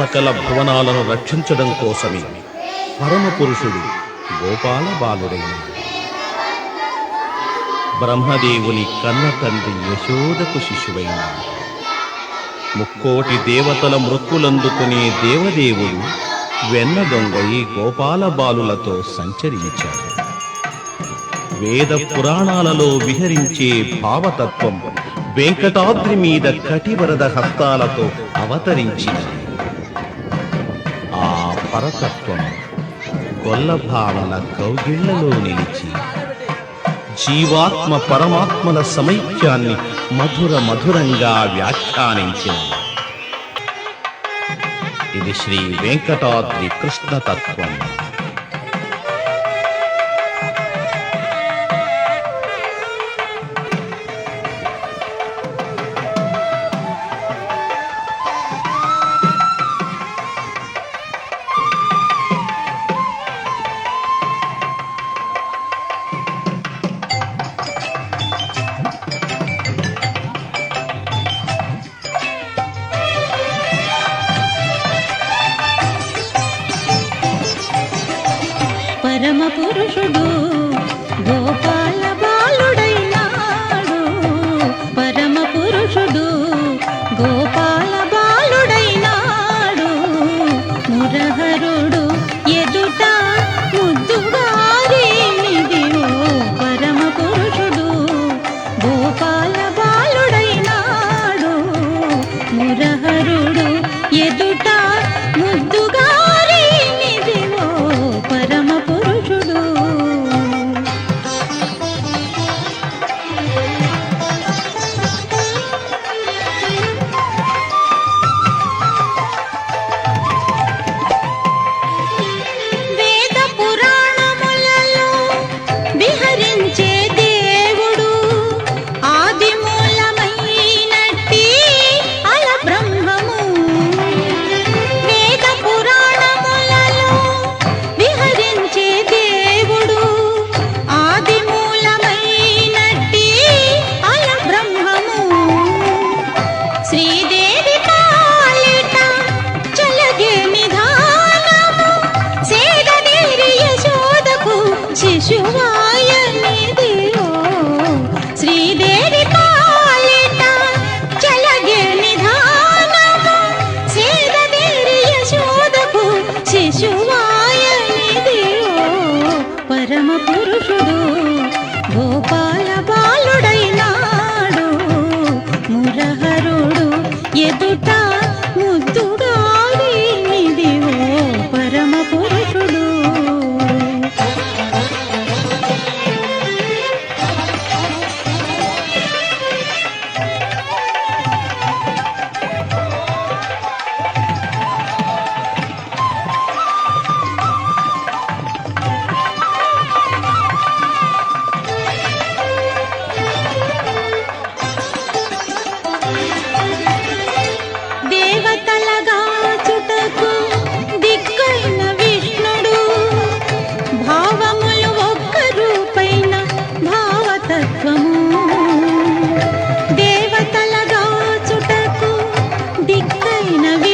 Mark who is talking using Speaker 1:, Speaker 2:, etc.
Speaker 1: సకల భువనాలను రక్షించడం కోసమే. పరమ పురుషుడు గోపాల బాలుడైన బ్రహ్మదేవుని కన్న తండ్రి యశోదకు శిశువైన ముక్కోటి దేవతల మృక్కులందుకునే దేవదేవుడు వెన్న దొంగై గోపాల బాలులతో సంచరించాడు. వేద పురాణాలలో విహరించే భావతత్వం వెంకటాద్రి మీద కటివరద హస్తాలతో అవతరించింది పరతత్వం గొల్లభావన కౌగిళ్ళలో నిలిచి జీవాత్మ పరమాత్మల సమైక్యాన్ని మధుర మధురంగా వ్యాఖ్యానించింది. ఇది శ్రీ వెంకటాద్రి కృష్ణతత్వం.
Speaker 2: పరమ పురుషుడు గోపాల శ్రీదేవి పాలిట చలగే నిధానము. సేదదేరి యశోదకు శిశువాయనిదియో పరమ పురుషుడు గోపాల బాలుడైనాడు మురహరుడు ఎదుట Navidad.